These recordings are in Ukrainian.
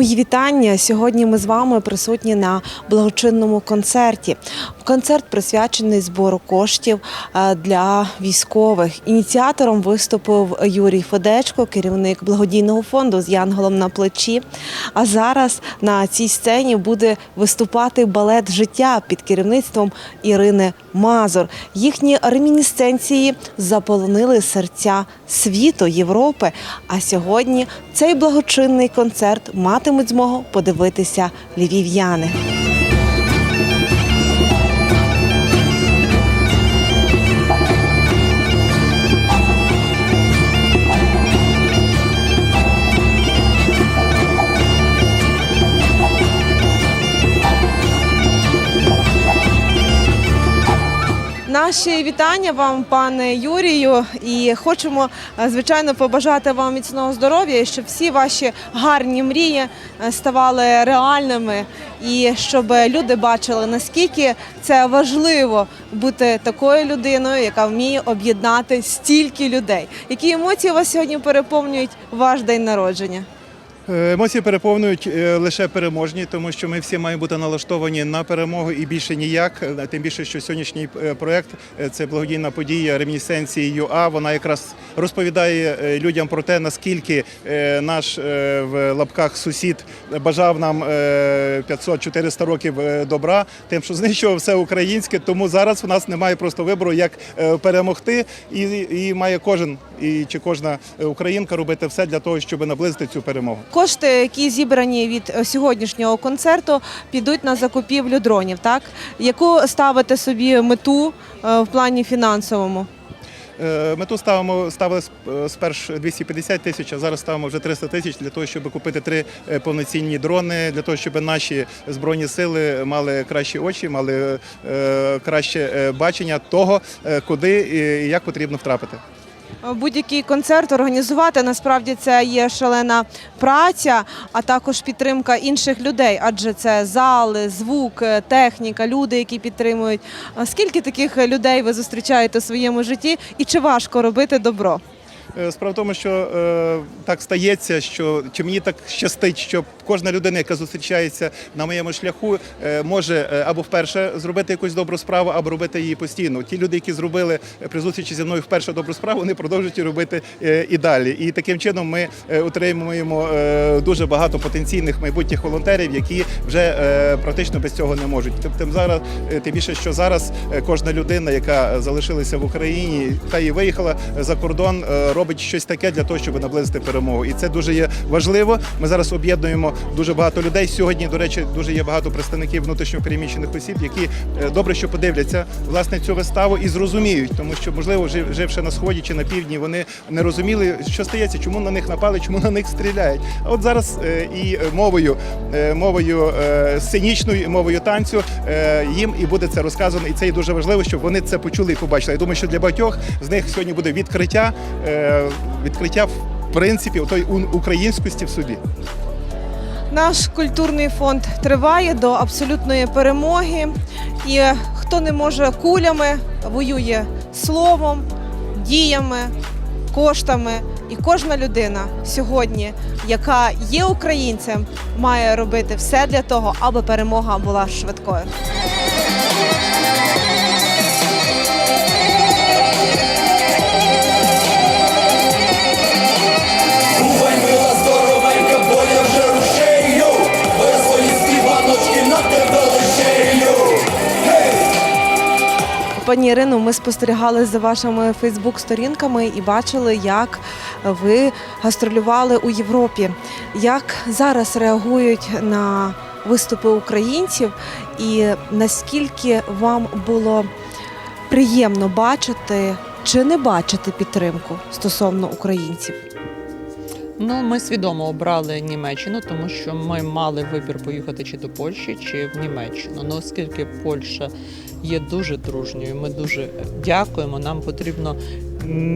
Мої вітання. Сьогодні ми з вами присутні на благочинному концерті. Концерт присвячений збору коштів е, для військових. Ініціатором виступив Юрій Федечко, керівник благодійного фонду з Янголом на плечі. А зараз на цій сцені буде виступати балет життя під керівництвом Ірини Мазур. Їхні ремінісценції заполонили серця світу, Європи. А сьогодні цей благочинний концерт матимуть змогу подивитися львів'яни. Наші вітання вам, пане Юрію, і хочемо е, звичайно побажати вам міцного здоров'я, щоб всі ваші гарні мрії е, ставали реальними, і щоб люди бачили наскільки це важливо бути такою людиною, яка вміє об'єднати стільки людей. Які емоції вас сьогодні переповнюють ваш день народження? Емоції переповнюють е, лише переможні, тому що ми всі маємо бути налаштовані на перемогу і більше ніяк. Е, Тим більше, що сьогоднішній е, проект це благодійна подія ремінісценції ЮА. Вона якраз розповідає людям про те, наскільки наш в лапках сусід бажав нам е, 500-400 років добра, тим, що знищував все українське. Тому зараз у нас немає просто вибору, як перемогти, і, і має кожен і чи кожна українка робити все для того, щоб наблизити цю перемогу. Кошти, які зібрані від е, сьогоднішнього концерту, підуть на закупівлю дронів. Так яку ставите собі мету е, в плані фінансовому? Е, Мету ставимо ставили сп- спершу 250 тисяч, а зараз ставимо вже 300 тисяч для того, щоб купити три повноцінні дрони, для того, щоб наші збройні сили мали кращі очі, мали краще бачення того, куди і як потрібно втрапити. Будь-який концерт організувати насправді це є шалена праця, а також підтримка інших людей, адже це зали, звук, е, техніка, люди, які підтримують. Скільки таких людей ви зустрічаєте у своєму житті, і чи важко робити добро? Е, Справа в тому, що е, так стається, що чи мені так щастить, що кожна людина, яка зустрічається на моєму шляху, е, може або вперше зробити якусь добру справу, або робити її постійно. Ті люди, які зробили при зустрічі зі мною вперше добру справу, вони продовжують її робити і далі. І таким чином ми отримуємо е, дуже багато потенційних майбутніх волонтерів, які вже практично без цього не можуть. Тим- зараз тим більше, що зараз кожна людина, яка залишилася в Україні та і виїхала за кордон, е, робить щось таке для того, щоб наблизити перемогу. І це дуже є важливо. Ми зараз об'єднуємо дуже багато людей. Сьогодні, до речі, дуже є багато представників внутрішньопереміщених осіб, які е, добре, що подивляться власне цю виставу і зрозуміють, тому що можливо, жив- живши на сході чи на півдні, вони не розуміли, що стається, чому на них напали, чому на них стріляють. А от зараз е, і мовою, е, мовою сценічною, мовою танцю їм і буде це розказано. І це є дуже важливо, щоб вони це почули і побачили. Я думаю, що для багатьох з них сьогодні буде відкриття, відкриття в принципі тої українськості в собі. Наш культурний фонд триває до абсолютної перемоги. І хто не може кулями, воює словом, діями, коштами. І кожна людина сьогодні, яка є українцем, має робити все для того, аби перемога була швидкою. Пані Ірино, ми спостерігали за вашими Фейсбук-сторінками і бачили, як ви гастролювали у Європі. Як зараз реагують на виступи українців, і наскільки вам було приємно бачити чи не бачити підтримку стосовно українців? Ну, ми свідомо обрали Німеччину, тому що ми мали вибір поїхати чи до Польщі, чи в Німеччину. Ну, оскільки Польща є дуже дружньою, ми дуже дякуємо. Нам потрібно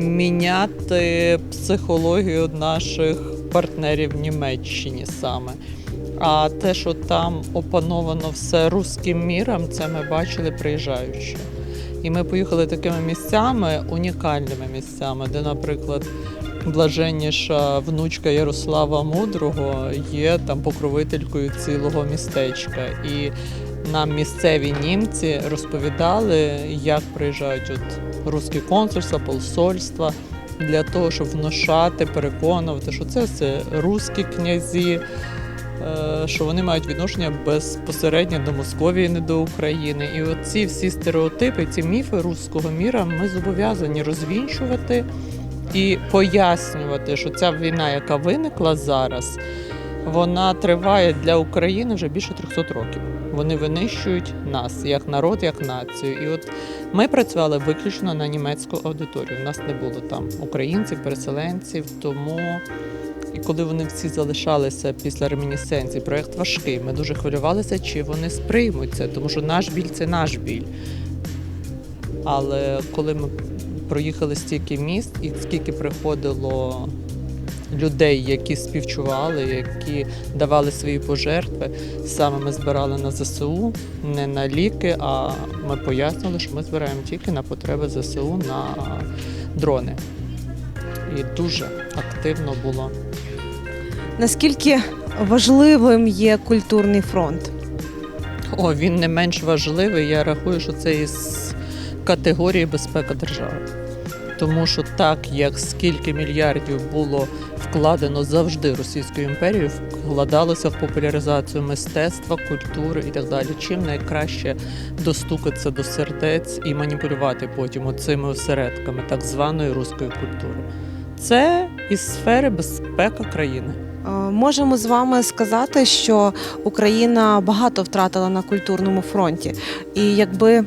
міняти психологію наших партнерів в Німеччині саме. А те, що там опановано все руським міром, це ми бачили приїжджаючи. І ми поїхали такими місцями, унікальними місцями, де, наприклад, блаженніша внучка Ярослава Мудрого є там покровителькою цілого містечка. І нам місцеві німці розповідали, як приїжджають от русські консульства, посольства для того, щоб внушати, переконувати, що це все русські князі, е, що вони мають відношення безпосередньо до Московії, не до України. І от ці всі стереотипи, ці міфи руського міра ми зобов'язані розвінчувати і пояснювати, що ця війна, яка виникла зараз, вона триває для України вже більше 300 років. Вони винищують нас як народ, як націю. І от ми працювали виключно на німецьку аудиторію. У нас не було там українців, переселенців. Тому і коли вони всі залишалися після ремінісценції, проєкт важкий. Ми дуже хвилювалися, чи вони сприймуть це, тому що наш біль це наш біль. Але коли ми проїхали стільки міст, і скільки приходило людей, які співчували, які давали свої пожертви, саме ми збирали на ЗСУ, не на ліки, а ми пояснили, що ми збираємо тільки на потреби ЗСУ на дрони. І дуже активно було. Наскільки важливим є культурний фронт? О, він не менш важливий. Я рахую, що це із категорії безпека держави. Тому що так, як скільки мільярдів було вкладено завжди Російською імперією, вкладалося в популяризацію мистецтва, культури і так далі. Чим найкраще достукатися до сердець і маніпулювати потім цими осередками так званої руської культури. Це із сфери безпека країни. Е, Можемо з вами сказати, що Україна багато втратила на культурному фронті, і якби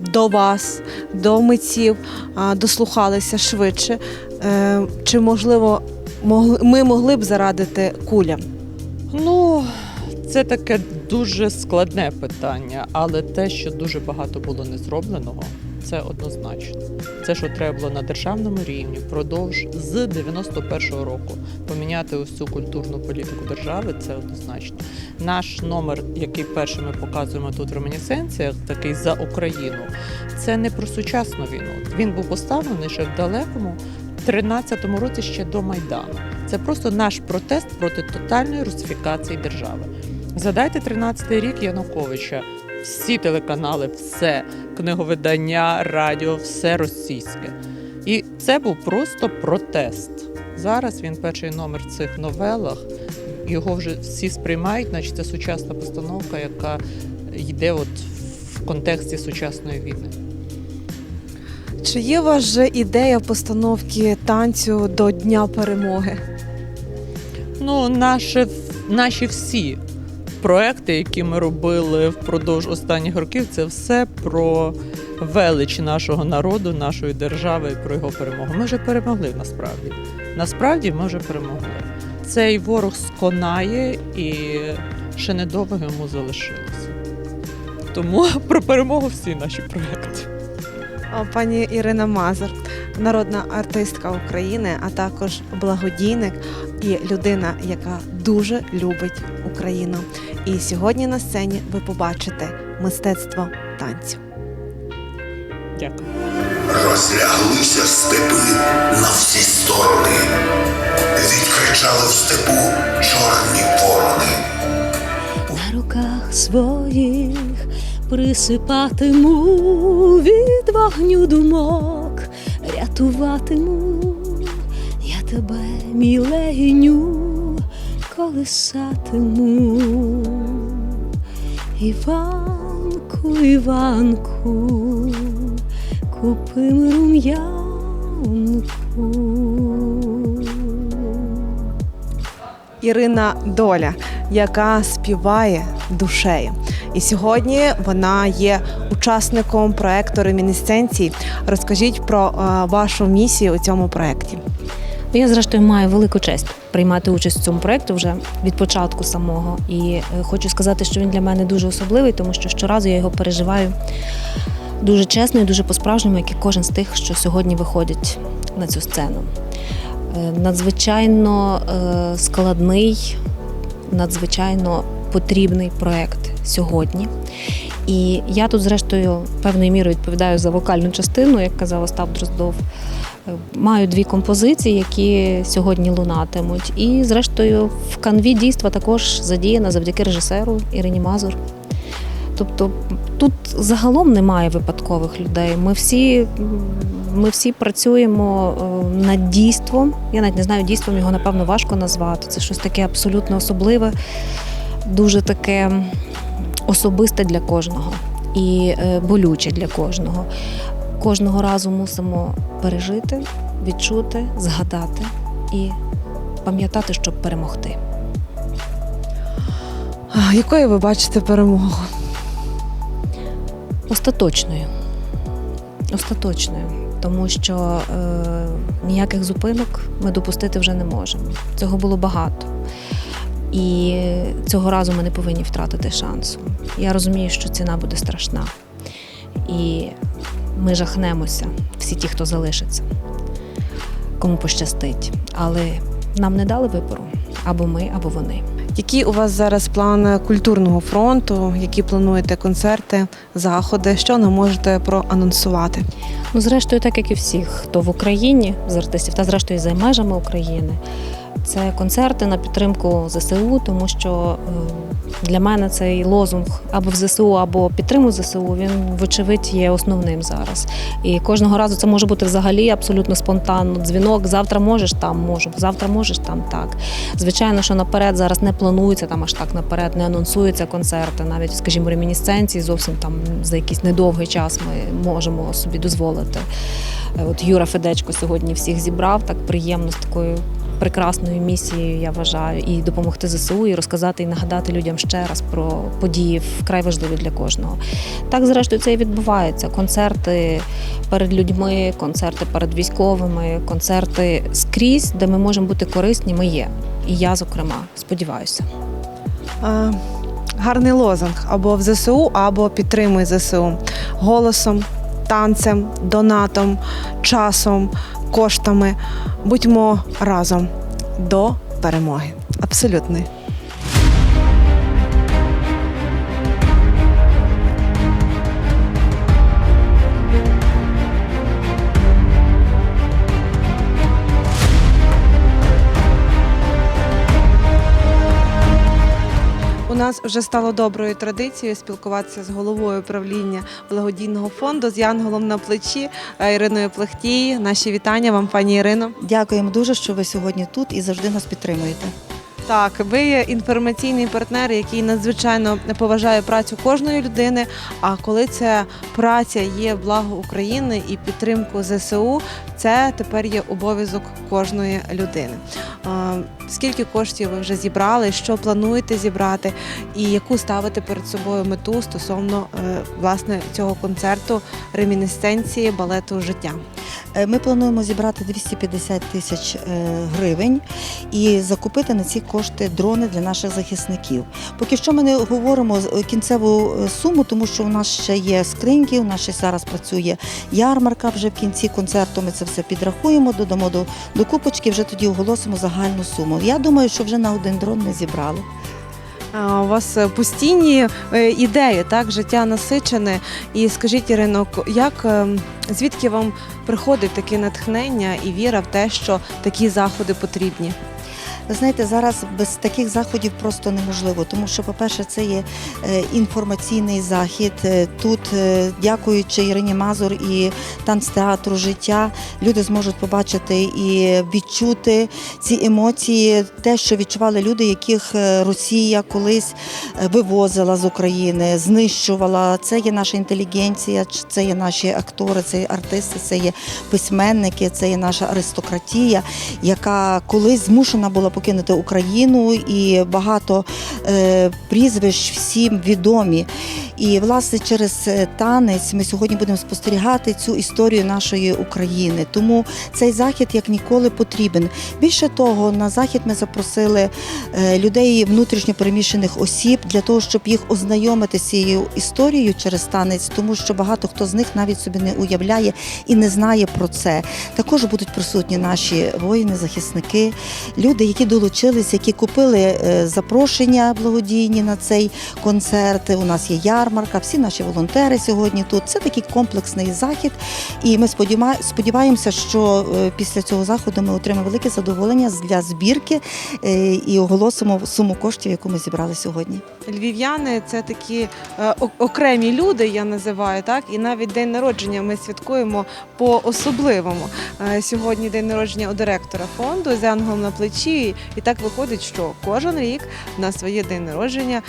до вас, до митців дослухалися швидше, е, чи можливо ми могли б зарадити кулям? Ну, це таке дуже складне питання, але те, що дуже багато було не зробленого, це однозначно. Це, що треба було на державному рівні впродовж з 91-го року поміняти усю культурну політику держави, це однозначно. Наш номер, який перший ми показуємо тут в ремінісценціях, такий за Україну, це не про сучасну війну. Він був поставлений ще в далекому 13-му році ще до Майдану. Це просто наш протест проти тотальної русифікації держави. Згадайте 13-й рік Януковича. Всі телеканали, все книговидання, радіо, все російське. І це був просто протест. Зараз він перший номер в цих новелах. Його вже всі сприймають, наче це сучасна постановка, яка йде от в контексті сучасної війни. Чи є у вас же ідея постановки танцю до Дня перемоги? Ну, наші, наші всі проекти, які ми робили впродовж останніх років, це все про велич нашого народу, нашої держави і про його перемогу. Ми вже перемогли насправді. Насправді ми вже перемогли. Цей ворог сконає і ще недовго йому залишилося. Тому про перемогу всі наші проекти. Пані Ірина Мазур, народна артистка України, а також благодійник і людина, яка дуже любить Україну. І сьогодні на сцені ви побачите мистецтво танцю. Дякую. Розляглися степи на всі сторони, відкричали в степу чорні ворони. на руках своїх присипатиму від вогню думок, рятуватиму я тебе, міленю, колисатиму. Іванку, Іванку, купи рум'янку. Ірина Доля, яка співає душею. І сьогодні вона є учасником проекту ремінісценції. Розкажіть про е, вашу місію у цьому проєкті. Я, зрештою, маю велику честь приймати участь у цьому проєкті вже від початку самого. І е, хочу сказати, що він для мене дуже особливий, тому що щоразу я його переживаю дуже чесно і дуже по-справжньому, як і кожен з тих, що сьогодні виходять на цю сцену. Е, Надзвичайно е, складний, надзвичайно потрібний проєкт сьогодні. І я тут, зрештою, певною мірою відповідаю за вокальну частину, як казав Остап Дроздов. Маю дві композиції, які сьогодні лунатимуть. І, зрештою, в канві дійства також задіяна завдяки режисеру Ірині Мазур. Тобто тут загалом немає випадкових людей. Ми всі, ми всі працюємо е, над дійством. Я навіть не знаю, дійством його напевно важко назвати. Це щось таке абсолютно особливе, дуже таке особисте для кожного і е, болюче для кожного. Кожного разу мусимо пережити, відчути, згадати і пам'ятати, щоб перемогти. А, Якою ви бачите перемогу? Остаточною. Остаточною. Тому що е, ніяких зупинок ми допустити вже не можемо. Цього було багато. І цього разу ми не повинні втратити шансу. Я розумію, що ціна буде страшна. І ми жахнемося, всі ті, хто залишиться, кому пощастить. Але нам не дали вибору або ми, або вони. Які у вас зараз плани культурного фронту? Які плануєте концерти, заходи? Що нам можете проанонсувати? Ну, зрештою, так як і всіх, хто в Україні з артистів, та зрештою і за межами України. Це концерти на підтримку ЗСУ, тому що е, для мене цей лозунг або в ЗСУ, або підтримуй ЗСУ, він вочевидь є основним зараз. І кожного разу це може бути взагалі абсолютно спонтанно. Дзвінок завтра можеш там, можу, завтра можеш там так. Звичайно, що наперед зараз не планується там аж так наперед, не анонсуються концерти, навіть, скажімо, ремінісценції зовсім там за якийсь недовгий час ми можемо собі дозволити. Е, От Юра Федечко сьогодні всіх зібрав так приємно з такою прекрасною місією, я вважаю, і допомогти ЗСУ, і розказати і нагадати людям ще раз про події вкрай важливі для кожного. Так, зрештою, це і відбувається. Концерти перед людьми, концерти перед військовими, концерти скрізь, де ми можемо бути корисні, ми є. І я, зокрема, сподіваюся. А, гарний лозунг або в ЗСУ, або підтримуй ЗСУ голосом, танцем, донатом, часом, коштами. Будьмо разом до перемоги. Абсолютно. Нас вже стало доброю традицією спілкуватися з головою правління благодійного фонду з Янголом на плечі е, Іриною Плехтій. Наші вітання вам, пані Ірино. Дякуємо дуже, що ви сьогодні тут і завжди нас підтримуєте. Так, ви є інформаційний партнер, який надзвичайно поважає працю кожної людини. А коли ця праця є благо України і підтримку ЗСУ, це тепер є обов'язок кожної людини. Скільки коштів ви вже зібрали, що плануєте зібрати, і яку ставите перед собою мету стосовно е, власне цього концерту ремінесценції балету життя? Е, Ми плануємо зібрати 250 тисяч е, гривень і закупити на ці кошти дрони для наших захисників. Поки що ми не говоримо кінцеву е, суму, тому що у нас ще є скриньки, у нас ще зараз працює ярмарка. Вже в кінці концерту ми це все підрахуємо, додамо до, до купочки, вже тоді оголосимо загальну суму. Я думаю, що вже на один дрон ми зібрали. У вас е, постійні е, ідеї, так, життя насичене. І скажіть, Ірино, як ем, звідки вам приходить таке натхнення і віра в те, що такі заходи потрібні? Ви знаєте, зараз без таких заходів просто неможливо, тому що, по-перше, це є е, інформаційний захід. Е, Тут, е, дякуючи Ірині Мазур і танцтеатру життя, люди зможуть побачити і відчути ці емоції, те, що відчували люди, яких Росія колись вивозила з України, знищувала. Це є наша інтелігенція, це є наші актори, це є артисти, це є письменники, це є наша аристократія, яка колись змушена була покинути Україну, і багато е, прізвищ всім відомі. І власне через е, танець ми сьогодні будемо спостерігати цю історію нашої України. Тому цей захід як ніколи потрібен. Більше того, на захід ми запросили е, людей внутрішньо переміщених осіб для того, щоб їх ознайомити з цією історією через танець, тому що багато хто з них навіть собі не уявляє і не знає про це. Також будуть присутні наші воїни, захисники, люди, які які долучилися, які купили е, запрошення благодійні на цей концерт. У нас є ярмарка, всі наші волонтери сьогодні тут. Це такий комплексний захід. І ми сподіваємося, що е, після цього заходу ми отримаємо велике задоволення для збірки е, і оголосимо суму коштів, яку ми зібрали сьогодні. Львів'яни це такі окремі люди, я називаю так. І навіть день народження ми святкуємо по особливому. Сьогодні день народження у директора фонду з ангелом на плечі. І так виходить, що кожен рік на своє день народження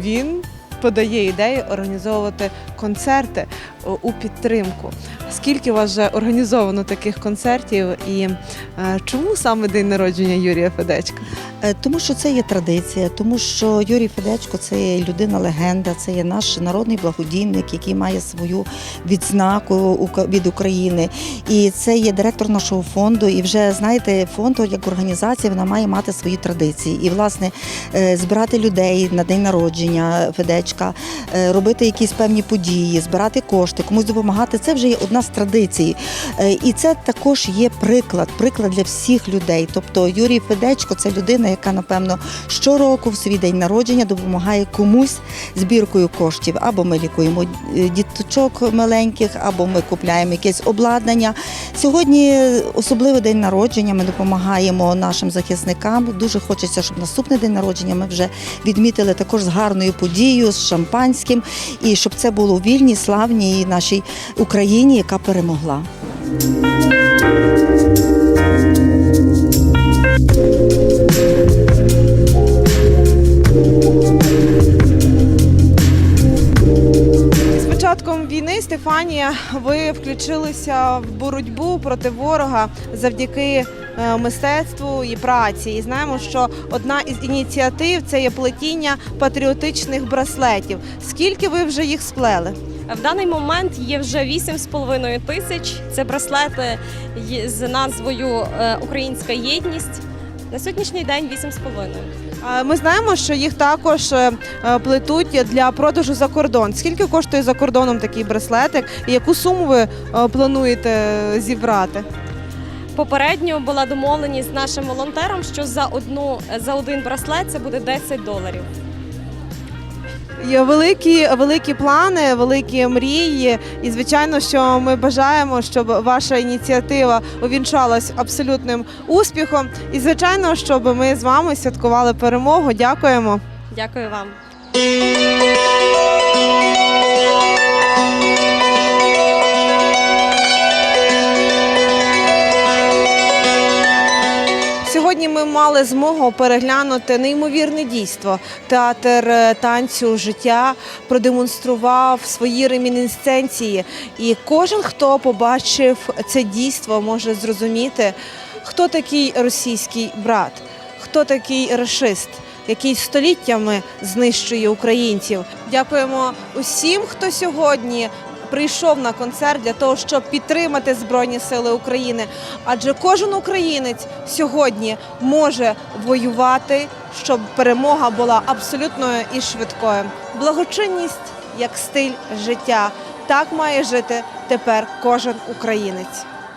він. Подає ідею організовувати концерти у підтримку. Скільки у вас вже організовано таких концертів, і е, чому саме день народження Юрія Федечка? Е, Тому що це є традиція, тому що Юрій Федечко це є людина-легенда, це є наш народний благодійник, який має свою відзнаку від України. І це є директор нашого фонду. І вже знаєте, фонд як організація вона має мати свої традиції. І власне е, збирати людей на день народження Федечка, е, робити якісь певні події, збирати кошти, комусь допомагати. Це вже є одна з традицій. Е, І це також є приклад, приклад для всіх людей. Тобто Юрій Федечко це людина, яка напевно щороку в свій день народження допомагає комусь збіркою коштів. Або ми лікуємо е, діточок маленьких, або ми купляємо якесь обладнання. Сьогодні особливий день народження. Ми допомагаємо нашим захисникам. Дуже хочеться, щоб наступний день народження ми вже відмітили також з гарною подією, з шампанським, і щоб це було у вільній, славній нашій Україні, яка перемогла. Початком війни, Стефанія, ви включилися в боротьбу проти ворога завдяки мистецтву і праці. І знаємо, що одна із ініціатив це є плетіння патріотичних браслетів. Скільки ви вже їх сплели? В даний момент є вже 8,5 тисяч. Це браслети з назвою е, Українська єдність. На сьогоднішній день 8,5. Е, Ми знаємо, що їх також е, е, плетуть для продажу за кордон. Скільки коштує за кордоном такий браслетик, і яку суму ви е, плануєте зібрати? Попередньо була домовленість з нашим волонтером, що за одну за один браслет це буде 10 доларів. Є великі, великі плани, великі мрії. І звичайно, що ми бажаємо, щоб ваша ініціатива увінчалась абсолютним успіхом. І звичайно, щоб ми з вами святкували перемогу. Дякуємо. Дякую вам. Ми мали змогу переглянути неймовірне дійство. Театр е, танцю життя продемонстрував свої ремінесценції. І кожен, хто побачив це дійство, може зрозуміти, хто такий російський брат, хто такий рашист. Який століттями знищує українців. Дякуємо усім, хто сьогодні прийшов на концерт для того, щоб підтримати Збройні Сили України. Адже кожен українець сьогодні може воювати, щоб перемога була абсолютною і швидкою. Благочинність як стиль життя. Так має жити тепер кожен українець.